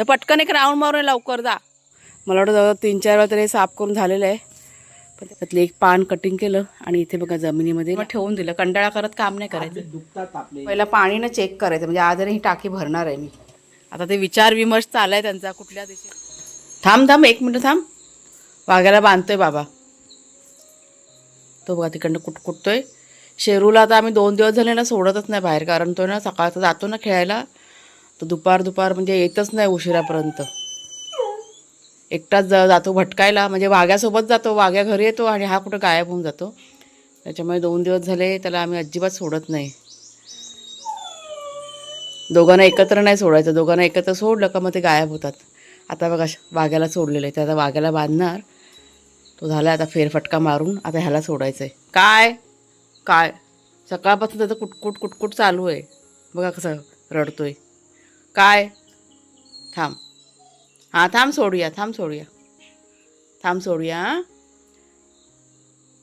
तर पटकन एक राऊंड मारून लवकर जा. मला वाटतं जवळ तीन चार वेळा तरी साफ करून झालेलं आहे. पण त्यातलं एक पान कटिंग केलं आणि इथे बघा जमिनीमध्ये मग ठेवून दिलं. कंटाळा करत काम नाही करायचं. दुखतात आपले. पहिला पाणी ना चेक करायचं. म्हणजे आज ही टाकी भरणार आहे मी. आता ते विचार विमर्श चाललाय त्यांचा कुठल्या दिशेत. थांब थांब एक मिनिट थांब. वाघ्याला बांधतोय बाबा. तो बघा तिकडनं कुटकुटतोय शेरूला आता आम्ही दोन दिवस झाले ना सोडतच नाही बाहेर. कारण तो ना सकाळचा जातो ना खेळायला. तर दुपार दुपार म्हणजे येतच नाही उशिरापर्यंत. एकटाच जातो भटकायला म्हणजे वाघ्यासोबत जातो वाघ्या घरी येतो आणि हा कुठं गायब होऊन जातो. त्याच्यामुळे दोन दिवस झाले त्याला आम्ही अजिबात सोडत नाही. दोघांना एकत्र नाही सोडायचं दोघांना एकत्र सोडलं का मग ते गायब होतात. आता बघा वाघ्याला सोडलेलं आहे. ते आता वाघ्याला बांधणार. तो झाला आता फेरफटका मारून आता ह्याला सोडायचं आहे काय? काय? सकाळपासून त्याचं कुटकुट कुटकुट चालू आहे. बघा कसं रडतोय. काय? थांब. हां थांब सोडूया थांब सोडूया. थांब सोडूया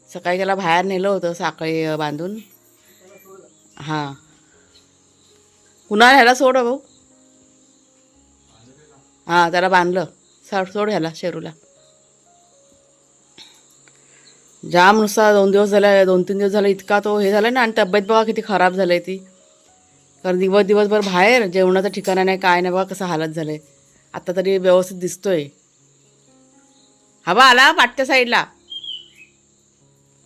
सकाळी त्याला बाहेर नेलं होतं साखळी बांधून. हां. पुन्हा ह्याला सोड भाऊ हां त्याला बांधलं. सोड सोड ह्याला शेरूला. जाम नुसता दोन दिवस झाला दोन तीन दिवस झाला इतका तो हे झाला ना आणि तब्येत बघा किती खराब झाली ती. कारण दिवस दिवसभर बाहेर जेवणाचं ठिकाणा नाही काय नाही बघा कसं हालत झालं आहे आत्ता तरी व्यवस्थित दिसतोय. हवा आला पाठच्या साईडला.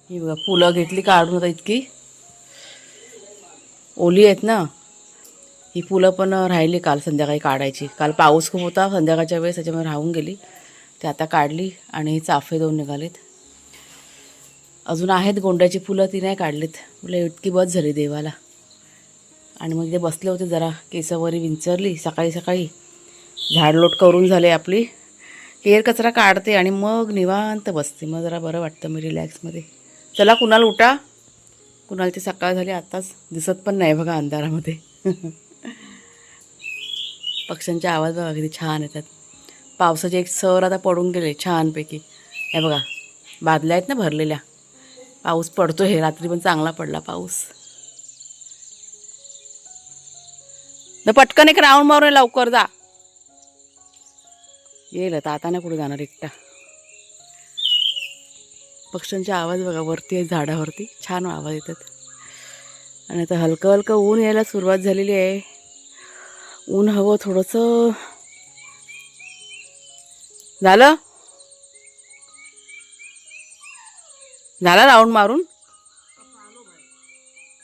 ही बघा फुलं घेतली काढून आता इतकी. ओली आहेत ना. ही फुलं पण राहिली काल संध्याकाळी काढायची. काल पाऊस खूप होता संध्याकाळच्या वेळेस त्याच्यामुळे राहून गेली. ती आता काढली आणि चाफे दोन निघालेत. अजून आहेत गोंड्याची फुलं ती नाही काढलीत. म्हटलं इतकी बस झाली देवाला. आणि मग ते बसले होते जरा केसावरी विंचरली सकाळी सकाळी. झाडलोट करून झाले आपली. केर कचरा काढते आणि मग निवांत बसते. मग जरा बरं वाटतं मी रिलॅक्समध्ये चला कुणाल उठा. कुणालची सकाळ झाली आत्ताच दिसत पण नाही बघा अंधारामध्ये. पक्ष्यांचे आवाज बघा किती छान येतात. पावसाचे एक सर आता पडून गेले छानपैकी. हे बघा बादल्या आहेत ना भरलेल्या. पाऊस पडतो हे रात्री पण चांगला पडला पाऊस. तर पटकन एक राऊंड मारून लवकर जा. येईल आता आता नाही कुठे जाणार एकटा. पक्ष्यांचे आवाज बघा वरती आहे झाडावरती. छान आवाज येतात. आणि आता हलकं हलकं ऊन यायला सुरुवात झालेली आहे. ऊन हवं थोडंसं. झालं? झाला राऊंड मारून?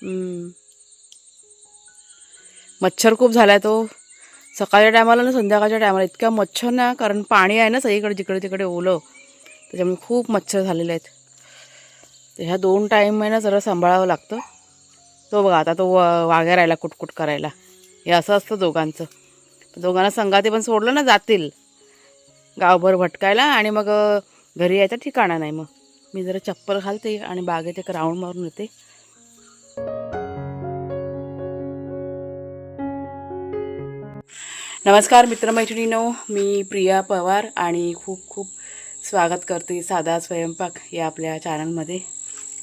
हम्म. मच्छर खूप झालाय तो. सकाळच्या टायमाला ना संध्याकाळच्या टायमाला इतका मच्छर ना कारण पाणी आहे ना सगळीकडे जिकडे तिकडे ओलं. त्याच्यामुळे खूप मच्छर झालेले आहेत. तर ह्या दोन टाईम आहे ना जरा सांभाळावं लागतं. तो बघा आता तो वा- वाघ्या राहिला कुटकुट करायला. हे असं असतं दोघांचं. दोघांना संघाते पण सोडलं ना जातील. गावभर भटकायला आणि मग घरी यायचं ठिकाणा नाही मग. मी जरा चप्पल घालते आणि बागेत एक राऊंड मारून येते. नमस्कार मित्रमैत्रिणीनो. मी प्रिया पवार आणि खूप खूप स्वागत करते साधा स्वयंपाक या आपल्या चॅनलमध्ये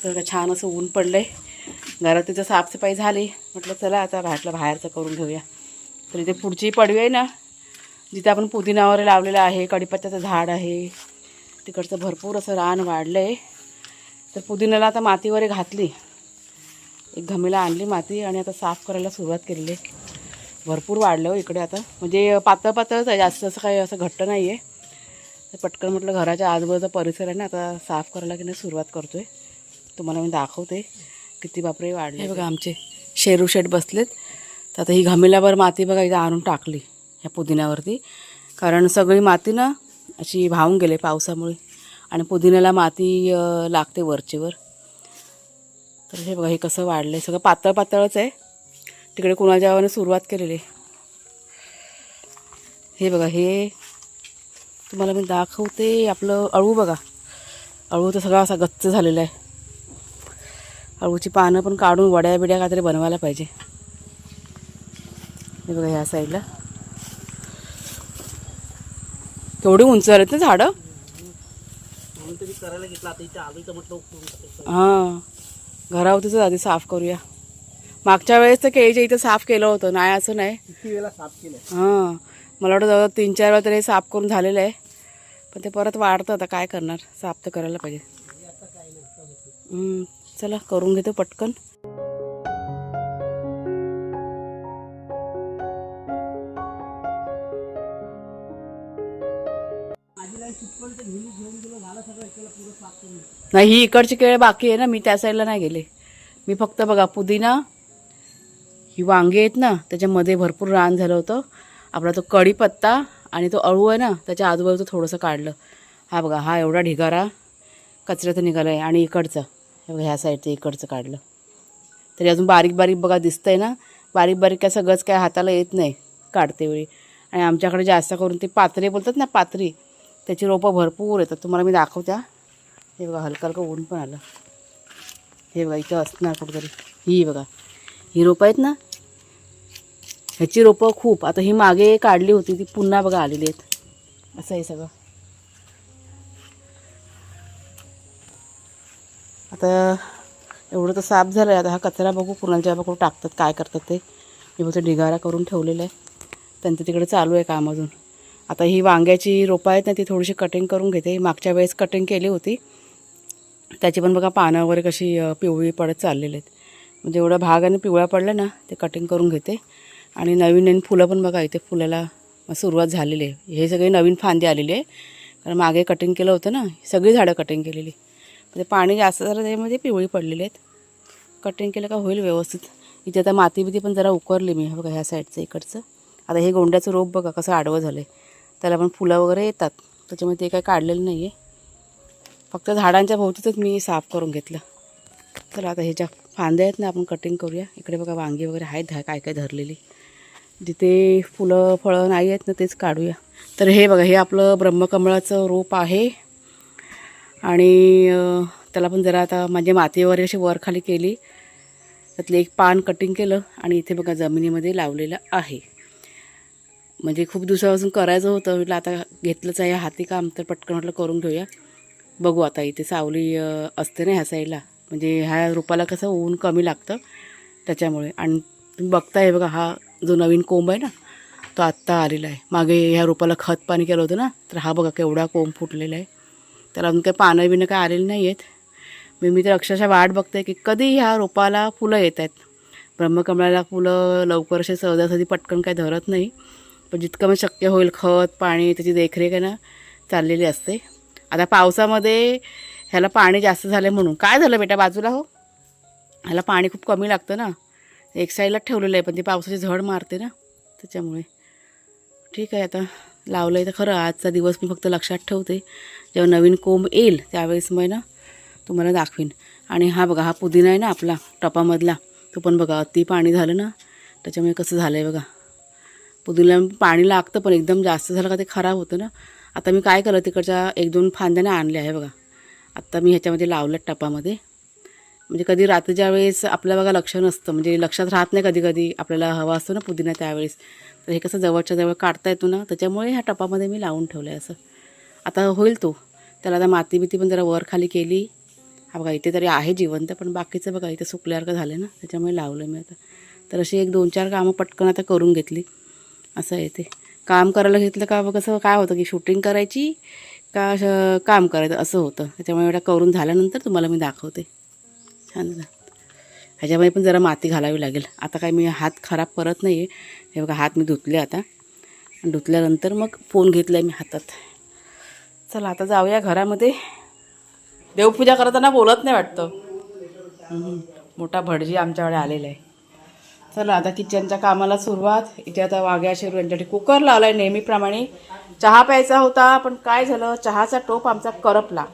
तर छान असं ऊन पडलं आहे घरात तिचं साफसफाई झाली. म्हटलं चला आता बाहेरला बाहेरचं करून घेऊया. तर इथे पुढची पडवी आहे ना जिथे आपण पुदिना वगैरे लावलेलं आहे कडीपत्त्याचं झाड आहे. तिकडचं भरपूर असं रान वाढलं आहे तर पुदिन्याला आता माती वगैरे घातली. एक घमेला आणली माती आणि आता साफ करायला सुरुवात केलेली आहे. भरपूर वाढलं हो इकडे आता. म्हणजे पातळ पातळच आहे जास्त असं काही असं घट्ट नाही आहे तर पटकन म्हटलं घराच्या आजूबाजूचा परिसर आहे ना आता साफ करायला की नाही सुरुवात करतो आहे तुम्हाला मी दाखवते. किती बापरे वाढले हे बघा आमचे शेरू शेट बसलेत. तर आता ही घमेल्यावर माती बघा इथं आणून टाकली ह्या पुदिन्यावरती. कारण सगळी माती ना अशी वाहून गेले पावसामुळे. आणि पुदिन्याला माती लागते वरचेवर. तर हे बघा हे कसं वाढलं आहे सगळं पातळ पातळच आहे. तिकडे कुणाच्या गावाने सुरुवात केलेली? हे बघा हे तुम्हाला मी दाखवते आपलं अळू बघा. अळू तर सगळा असा गच्च झालेला आहे. अळूची पानं पण काढून वड्या बिड्या काहीतरी बनवायला पाहिजे. हे बघा ह्या साईडला. केवढी उंच झालीत ना झाडं? म्हणून तरी करायला घेतलं आता इथे आलोय तर म्हटलं करून टाकायचं. हां. घरावतीच आधी साफ करूया. मागच्या वेळेस तर केळीच्या इथं साफ केलं होतं. नाही असं नाही. किती वेळा साफ केलं हां. मला वाटतं जवळ तीन चार वेळा तरी साफ करून झालेलं आहे. पण ते परत वाढतं आता. काय करणार? साफ तर करायला पाहिजे. चला करून घेतो पटकन. नाही ही इकडची केळ बाकी आहे ना. मी त्या साईडला नाही गेले. मी फक्त बघा पुदिना ही वांगे आहेत ना त्याच्यामध्ये भरपूर रान झालं होतं. आपला तो कढीपत्ता आणि तो अळू आहे ना त्याच्या आजूबाजूचं थोडंसं काढलं. हा बघा हा एवढा ढिगारा कचऱ्याचं निघाला आहे आणि इकडचं. हे बघा ह्या साईडचं इकडचं काढलं. तरी अजून बारीक बारीक बघा दिसतं आहे ना बारीक बारीक काय सगळंच काय हाताला येत नाही काढते वेळी. आणि आमच्याकडे जास्त करून ते पात्रे बोलतात ना पात्री त्याची रोपं भरपूर येतात. तुम्हाला मी दाखवत्या. हे बघा हलकं हलकं ऊन पण आलं. हे बघा इथं असणार कुठेतरी. ही बघा. ही रोपं आहेत ना? ह्याची रोपं खूप. आता ही मागे काढली होती ती पुन्हा बघा आलेली आहेत. असं आहे सगळं. आता एवढं तर साफ झालं आहे आता हा कचरा बघू कुणाच्या बघू टाकतात काय करतात ते. मी फक्त ढिगारा करून ठेवलेलं आहे. त्यांचं तिकडे चालू आहे काम अजून. आता ही वांग्याची रोपं आहेत ना ती थोडीशी कटिंग करून घेते. मागच्या वेळेस कटिंग केली होती. त्याची पण बघा पानं वगैरे कशी पिवळी पडत चाललेली आहेत. म्हणजे एवढा भाग आणि पिवळा पडला ना ते कटिंग करून घेते. आणि नवीन नवीन फुलं पण बघा इथे फुलाला सुरुवात झालेली आहे. हे सगळे नवीन फांदी आलेले आहे. कारण मागे कटिंग केलं होतं ना सगळी झाडं कटिंग केलेली. म्हणजे पाणी जास्त झालं त्यामध्ये पिवळी पडलेली आहेत. कटिंग केलं का होईल व्यवस्थित. इथे आता माती बिती पण जरा उकरली मी बघा ह्या साईडचं इकडचं. आता हे गोंड्याचं रोप बघा कसं आडवं झालं आहे त्याला पण फुलं वगैरे येतात. त्याच्यामुळे ते काही काढलेलं नाही आहे फक्त झाडांच्या भोवतीच मी साफ करून घेतलं. चला आता ह्याच्या फांद्या आहेत ना आपण कटिंग करूया. इकडे बघा वांगी वगैरे आहेत धा- काय काय धरलेली. जिथे फुलं फळं नाही आहेत ना तेच काढूया. तर हे बघा हे आपलं ब्रह्मकमळाचं रोप आहे. आणि त्याला पण जरा आता म्हणजे माती वगैरे अशी वरखाली केली. त्यातलं एक पान कटिंग केलं आणि इथे बघा जमिनीमध्ये लावलेलं आहे. म्हणजे खूप दिवसापासून करायचं होतं. म्हटलं आता घेतलंच आहे हाती काम तर पटकन म्हटलं करून घेऊया. बघू आता इथे सावली असते ना ह्या साईडला. म्हणजे ह्या रोपाला कसं ऊन कमी लागतं त्याच्यामुळे. आणि तुम्ही बघताय बघा हा जो नवीन कोंब आहे ना तो आत्ता आलेला आहे. मागे ह्या रोपाला खत पाणी केलं होतं ना तर हा बघा केवढा कोंब फुटलेला आहे. त्याला अजून काही पानं बिनं काय आलेली नाही आहेत. मी मी तर अक्षरशः वाट बघते की कधी ह्या रोपाला फुलं येत आहेत. ब्रह्मकमळाला फुलं लवकर असे सहजासहजी पटकन काही धरत नाही. पण जितकं मग शक्य होईल खत पाणी त्याची देखरेख आहे ना चाललेली असते. आता पावसामध्ये ह्याला पाणी जास्त झालं म्हणून. काय झालं बेटा बाजूला हो? ह्याला पाणी खूप कमी लागतं ना. एक साईडला ठेवलेलं आहे पण ती पावसाची झड मारते ना. त्याच्यामुळे. ठीक आहे आता लावलं आहे तर खरं आजचा दिवस मी फक्त लक्षात ठेवते. जेव्हा नवीन कोंब येईल त्यावेळेस मग ना तुम्हाला दाखवीन. आणि हा बघा हा पुदिना आहे ना आपला टपामधला तो पण बघा अति पाणी झालं ना. त्याच्यामुळे कसं झालं आहे बघा. पुदिना पाणी लागतं पण एकदम जास्त झालं का ते खराब होतं ना. आता मी काय केलं तिकडच्या एक दोन फांद्याने आणल्या आहे बघा. आत्ता मी ह्याच्यामध्ये लावलं टपामध्ये. म्हणजे कधी रात्रीच्या वेळेस आपल्या बघा लक्ष नसतं म्हणजे लक्षात राहत नाही कधी कधी आपल्याला हवा असतो ना पुदिना त्यावेळेस. तर हे कसं जवळच्या जवळ काढता येतो ना त्याच्यामुळे ह्या टपामध्ये मी लावून ठेवलं आहे असं. आता होईल तो. त्याला आता माती बिती पण जरा वर खाली केली. हा बघा इथे तरी आहे जिवंत पण बाकीचं बघा इथे सुकल्यासारखं झालं ना त्याच्यामुळे लावलं मी आता. तर अशी एक दोन चार कामं पटकन आता करून घेतली. असं आहे ते. काम करायला घेतलं का कसं काय होतं की शूटिंग करायची का असं काम करायचं? असं होतं. त्याच्यामुळे एवढा करून झाल्यानंतर तुम्हाला मी दाखवते. छान ह्याच्यामध्ये पण जरा माती घालावी लागेल. आता काय मी हात खराब करत नाही आहे हे बघा हात मी धुतले आता. आणि धुतल्यानंतर मग फोन घेतला आहे मी हातात. चला आता जाऊया घरामध्ये. देवपूजा करताना बोलत नाही वाटतं. मोठा भटजी आमच्याकडे आलेला आहे. चला आता किचनच्या कामाला सुरुवात. इथे आता वाघ्या शेरू यांच्यासाठी कुकर लावला आहे नेहमीप्रमाणे. चहा प्यायचा होता पण काय झालं? चहाचा टोप आमचा करपला.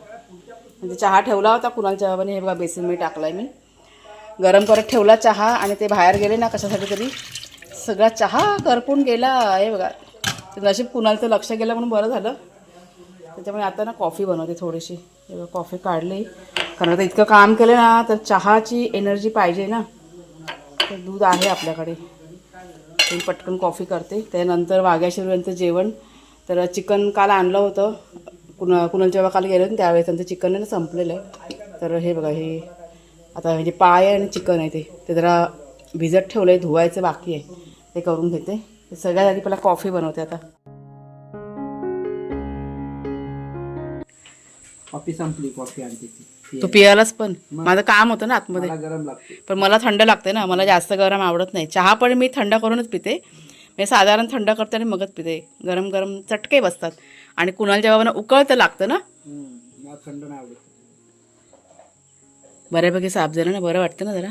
म्हणजे चहा ठेवला होता कुणाच्या जबाने हे बघा बेसन मी टाकलाय मी. गरम करत ठेवला चहा आणि ते बाहेर गेले ना कशासाठी तरी. सगळा चहा करपून गेला हे बघा. नशीब कुणालचं लक्ष गेलं म्हणून बरं झालं. त्याच्यामुळे आता ना कॉफी बनवते थोडीशी. हे बघा कॉफी काढली. कारण आता इतकं काम केलं ना तर चहाची एनर्जी पाहिजे ना. तर दूध आहे आपल्याकडे. मी पटकन कॉफी करते. त्यानंतर वाघ्या यांचं जेवण. तर चिकन काल आणलं होतं. कुणा कुणाल जेव्हा काल गेलं ना त्यावेळेस त्यांचं चिकन आहे ना संपलेलं आहे. तर हे बघा हे आता म्हणजे पाय आहे आणि चिकन आहे ते. ते जरा भिजत ठेवलं आहे धुवायचं बाकी आहे. ते करून घेते. सगळ्यात आधी पहिला कॉफी बनवते आता. कॉफी संपली कॉफी आणते ती तू पियालाच पण. माझं काम होतं ना आतमध्ये. गरम लागते. पण मला थंड लागते ना. मला जास्त गरम आवडत नाही. चहा पण मी थंड करूनच पिते. मी साधारण थंड करते आणि मगच पिते. गरम गरम चटके बसतात. आणि कुणाला जेव्हा मला उकळतं लागतं ना. थंड नाही आवडत. बऱ्यापैकी साफ झालं ना. बरं वाटतं ना जरा.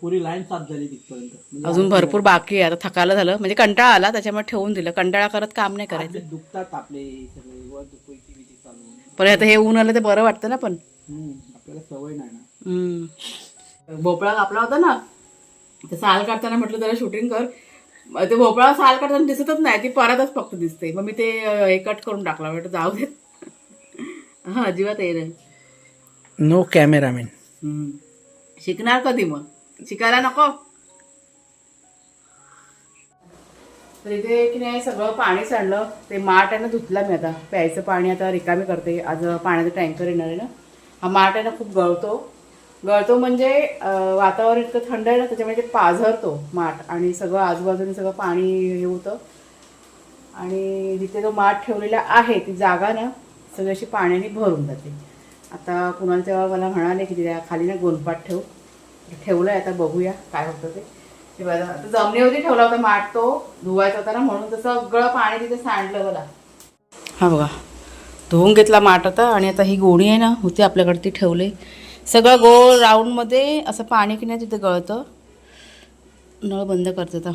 पुरी लाईन साफ झाली तिथपर्यंत. म्हणजे अजून भरपूर बाकी आहे. आता थकायला झालं. म्हणजे कंटाळा आला. त्याच्यामुळे ठेवून दिलं. कंटाळा करत काम नाही करायचं. दुखतात आपले पण आता हे ऊन आलं तर बरं वाटतं ना पण. आपल्याला सवय नाही ना. हम्म. भोपळा कापला होता ना ते साल काढताना म्हटलं त्याला शूटिंग कर. ते भोपळा साल काढताना दिसतच नाही ती परतच फक्त दिसते. मग मी ते हे कट करून टाकला. म्हटलं जाऊ देत हा अजिबात ये नाही. नो कॅमेरामॅन हम्म. शिकणार कधी मग? शिकायला नको? तर इथे की नाही सगळं पाणी सांडलं. ते माठ आहे ना धुतला मी आता. प्यायचं पाणी आता रिकामी करते. आज पाण्याचा टँकर येणार आहे ना. हा माठ आहे ना खूप गळतो. गळतो म्हणजे वातावरण इतकं थंड आहे ना त्याच्यामुळे ते पाझरतो माठ आणि सगळं आजूबाजूने सगळं पाणी हे होतं. आणि जिथे तो माठ ठेवलेला आहे ती जागा ना सगळी अशी पाण्याने भरून जाते. आता कुणाल तेव्हा मला म्हणाले की त्या खाली ना गोनपाट ठेवू. ठेवलं आहे आता बघूया काय होतं ते. बघा आता जमिनीवरती ठेवला होता माठ तो धुवायचा होता ना म्हणून तसं सगळं पाणी तिथे सांडलं मला हा बघा. धुवून घेतला माठ आता आणि आता ही गोणी आहे ना होती आपल्याकडे ती ठेवले. सगळं गोल राऊंडमध्ये असं पाणी की नाही तिथं गळतं. नळ बंद करते आता.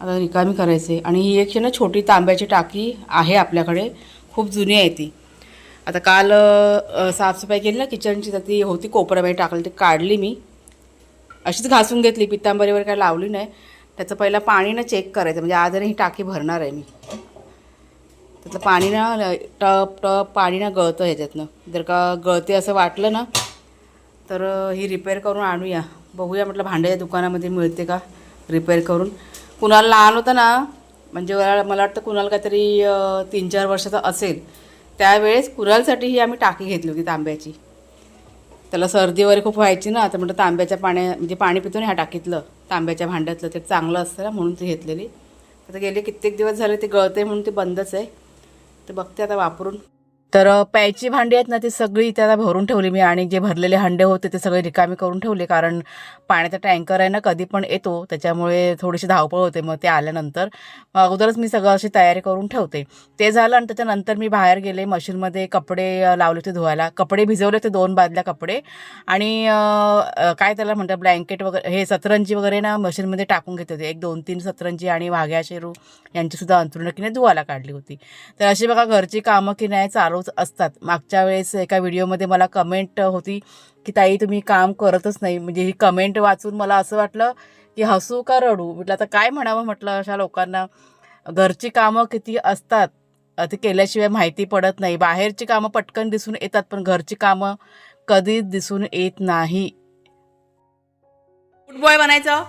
आता रिकामी करायचे. आणि ही एक ना छोटी तांब्याची टाकी आहे आपल्याकडे. खूप जुनी आहे ती. आता काल साफसफाई केली ना किचनची तर ती होती कोपऱ्यामध्ये टाकली. ती काढली मी. अशीच घासून घेतली. पित्तांबरीवर काय लावली नाही. त्याचं पहिलं पाणी ना चेक करायचं. म्हणजे आज ही टाकी भरणार आहे मी. त्यातलं पाणी ना टप टप पाणी ना गळतं ह्याच्यातनं. जर का गळते असं वाटलं ना तर ही रिपेअर करून आणूया. बघूया म्हटलं भांड्याच्या दुकानामध्ये मिळते का रिपेअर करून. कुणाला लहान होतं ना म्हणजे मला वाटतं कुणाला काहीतरी तीन चार वर्षाचा असेल त्यावेळेस कुणालसाठी ही आम्ही टाकी घेतली होती तांब्याची. त्याला सर्दी वगैरे खूप व्हायची ना तर म्हटलं तांब्याच्या पाण्या म्हणजे पाणी पितो ना ह्या टाकीतलं तांब्याच्या भांड्यातलं ते चांगलं असतं ना म्हणून ती घेतलेली. आता गेले कित्येक दिवस झाले ते गळते म्हणून ते बंदच आहे. तर बघते आता वापरून. तर प्यायची भांडी आहेत ना ती सगळी त्याला भरून ठेवली मी आणि जे भरलेले हंडे होते ते सगळे रिकामी करून ठेवले कारण पाण्याचा टँकर आहे ना कधी पण येतो. त्याच्यामुळे थोडीशी धावपळ होते. मग ते आल्यानंतर मग अगोदरच मी सगळं अशी तयारी करून ठेवते. ते झालं आणि त्याच्यानंतर मी बाहेर गेले. मशीनमध्ये कपडे लावले होते धुवायला. कपडे भिजवले होते दोन बादल्या कपडे. आणि काय त्याला म्हणतात ब्लँकेट वगैरे हे सतरंजी वगैरे ना मशीनमध्ये टाकून घेते होते. एक दोन तीन सतरंजी आणि वाघ्या शेरू यांचीसुद्धा अंथरुणं की नाही धुवायला काढली होती. तर अशी बघा घरची कामं की नाही चालूच असतात. मागच्या वेळेस एका व्हिडिओमध्ये मला कमेंट होती की ताई तुम्ही काम करतच नाही. म्हणजे ही कमेंट वाचून मला असं वाटलं की हसू का रडू? म्हटलं आता काय म्हणावं? म्हटलं अशा लोकांना घरची कामं किती असतात ते केल्याशिवाय माहिती पडत नाही. बाहेरची कामं पटकन दिसून येतात पण घरची कामं कधीच दिसून येत नाही. बॉय बनायचं?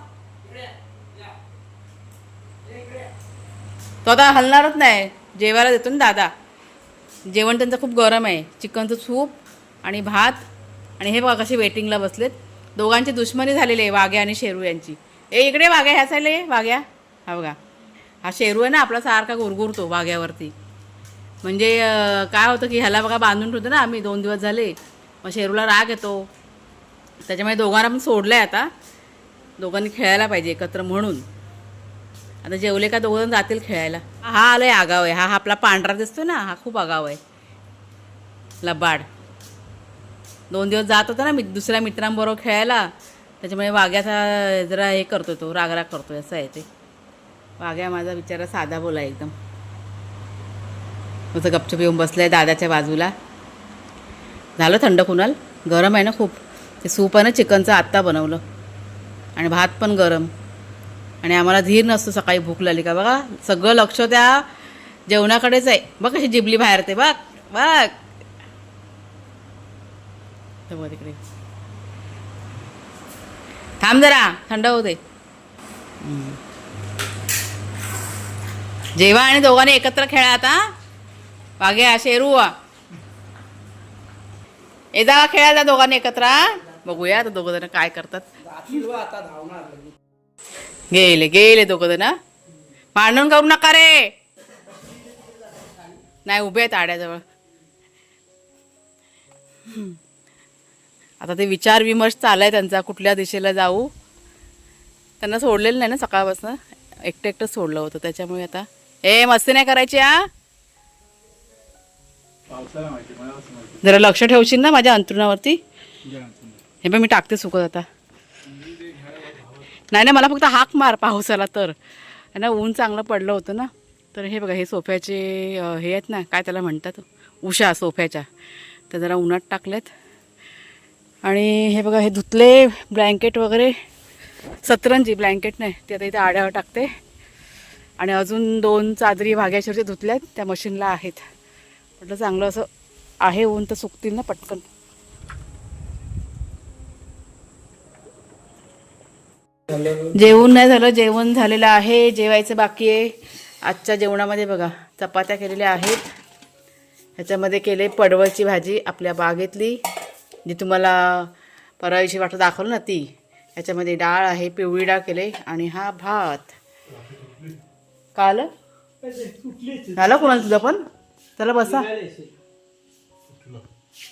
तो आता हलणारच नाही. जेवायला देतो ना दादा. जेवण त्यांचं खूप गरम आहे. चिकनचं सूप आणि भात. आणि हे बघा कसे वेटिंगला बसलेत. दोघांची दुश्मनी झालेली आहे वाघ्या आणि शेरू यांची. ए इकडे वाघ्या ह्या वाघ्या. हा बघा. हा शेरू आहे ना आपला सारखा गुरगुरतो वाघ्यावरती. म्हणजे काय होतं की ह्याला बघा बांधून ठेवतो ना आम्ही दोन दिवस झाले. मग शेरूला राग येतो. त्याच्यामुळे दोघांना पण सोडलं आहे आता. दोघांनी खेळायला पाहिजे एकत्र म्हणून. आता जेवले का दोघं जण जातील खेळायला. हा आलाय आगाव आहे. हा हा आपला पांढरा दिसतो ना हा खूप आगाव आहे. लबाड. दोन दिवस जात होता ना मी दुसऱ्या मित्रांबरोबर खेळायला. त्याच्यामुळे वाघ्याचा जरा हे करतो तो रागराग करतो असं आहे ते. वाघ्या माझा बिचारा साधा बोला एकदम. असं गपचूप येऊन बसलं आहे दादाच्या बाजूला. झालं थंड कुणाल? गरम आहे ना खूप. ते सूप आहे ना चिकनचं आत्ता बनवलं. आणि भात पण गरम. आणि आम्हाला धीर नसतो सकाळी भूक लागली का बघा? सगळं लक्ष त्या जेवणाकडेच आहे. बघ कशी जिबली बाहेर ते बघ बघ. तिकडे. थांब जरा थंड होऊ जेव्हा आणि दोघांनी एकत्र खेळा आता. वाघ्या शेरू येदा खेळा जा दोघांनी एकत्र बघूया आता दोघं जण काय करतात. गेले गेले दोघं जण. भांडण करू नका रे. नाही उभे आहेत आड्याजवळ. आता ते विचार विमर्श चालाय त्यांचा कुठल्या दिशेला जाऊ. त्यांना सोडलेलं नाही ना सकाळपासून. एकटं एकटं सोडलं होतं त्याच्यामुळे आता. ए मस्ती नाही करायची हा? जरा लक्ष ठेवशील ना माझ्या अंतरुणावरती हे पण मी टाकते सुकत आता. नाही नाही मला फक्त हाक मार पाऊस आला तर. आहे ना ऊन चांगलं पडलं होतं ना. तर हे बघा हे सोफ्याचे हे आहेत ना काय त्याला म्हणतात? उषा सोफ्याच्या. त्या जरा उन्हात टाकल्यात आणि हे बघा हे धुतले ब्लँकेट वगैरे. सतरंजी ब्लँकेट नाही ते आता इथे आड्यावर टाकते. आणि अजून दोन चादरी भाग्याशरच्या धुतल्यात त्या मशीनला आहेत. म्हटलं चांगलं असं आहे ऊन तर सुकतील ना पटकन. जेवण नाही झालं जेवण झालेलं आहे जेवायचं बाकी आहे. आजच्या जेवणामध्ये बघा चपात्या केलेल्या आहेत. ह्याच्यामध्ये केले पडवळची भाजी आपल्या बागेतली जी तुम्हाला परवाविषयी वाटत दाखवलं ना ती. ह्याच्यामध्ये डाळ आहे पिवळी डाळ केले आणि हा भात. काल? झालं कोणाला तुझं पण? चला बसा.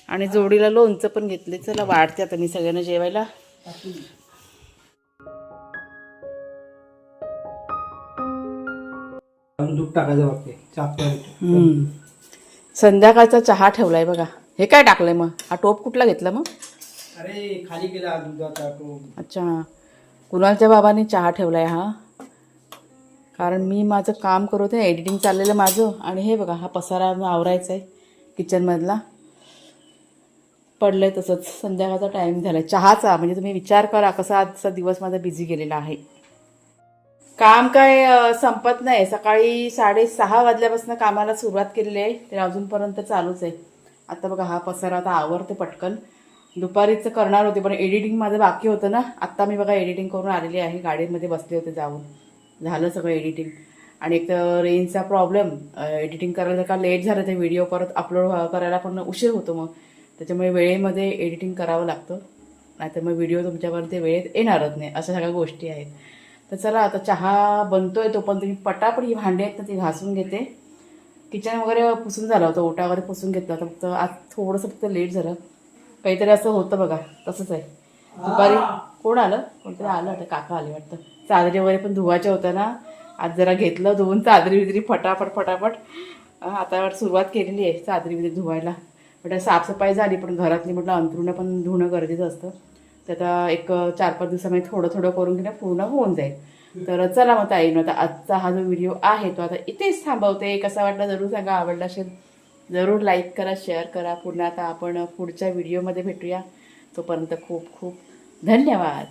आणि जोडीला लोणचं पण घेतले चला वाढते आता मी सगळ्यांना जेवायला. दूध टाकायचं वाटते हम्म. संध्याकाळचा चहा ठेवलाय बघा. हे काय टाकलंय मग? हा टोप कुठला घेतला मग? अरे खाली गेला दुधाचा तो अच्छा. कुणालच्या बाबांनी चहा ठेवलाय हा? कारण मी माझं काम करत होते एडिटिंग चाललेलं माझं. आणि हे बघा हा पसारा आवरायचा आहे किचनमधला पडलंय तसंच. संध्याकाळचा टाईम झालाय. चहाचा म्हणजे तुम्ही विचार करा कसा आजचा दिवस माझा बिझी गेलेला आहे. काम काय संपत नाही. सकाळी साडेसहा वाजल्यापासून कामाला सुरुवात केलेली आहे. ते अजूनपर्यंत चालूच आहे. आता बघा हा पसारा आता आवरते पटकन. दुपारीचं करणार होते पण एडिटिंग माझं बाकी होतं ना. आत्ता मी बघा एडिटिंग करून आलेली आहे. गाडीमध्ये बसले होते जाऊन. झालं सगळं एडिटिंग. आणि एक तर रेंजचा प्रॉब्लेम. एडिटिंग करायला जर का लेट झालं ते व्हिडिओ परत अपलोड करायला पण उशीर होतो मग. त्याच्यामुळे वेळेमध्ये एडिटिंग करावं लागतं. नाहीतर मग व्हिडिओ तुमच्यापर्यंत वेळेत येणारच नाही. अशा सगळ्या गोष्टी आहेत. तर चला आता चहा बनतोय तो पण तुम्ही पटापट ही भांडी आहेत ना ती घासून घेते. किचन वगैरे पुसून झालं होतं ओटा वगैरे पुसून घेतला होता फक्त आज थोडंसं फक्त लेट झालं. काहीतरी असं होतं बघा तसंच आहे. दुपारी कोण आलं? कोणतरी आलं आता काका आले वाटतं. चादरी वगैरे पण धुवायच्या होत्या ना. आज जरा घेतलं धुवून चादरी बिदरी फटाफट फटाफट. आता सुरुवात केलेली आहे चादरी बिदरी धुवायला. म्हटलं साफसफाई झाली पण घरातली म्हटलं अंथरुणं पण धुणं गरजेचं असतं. आता एक चार पाच दिवसामध्ये थोडं थोडं करून घेणं पूर्ण होऊन जाईल. तर चला मग ताईनं आता आजचा हा जो व्हिडिओ आहे तो आता इथेच थांबवते. कसा वाटला जरूर सांगा. आवडला असेल जरूर लाईक करा शेअर करा. पुन्हा आता आपण पुढच्या व्हिडिओमध्ये भेटूया. तोपर्यंत खूप खूप धन्यवाद.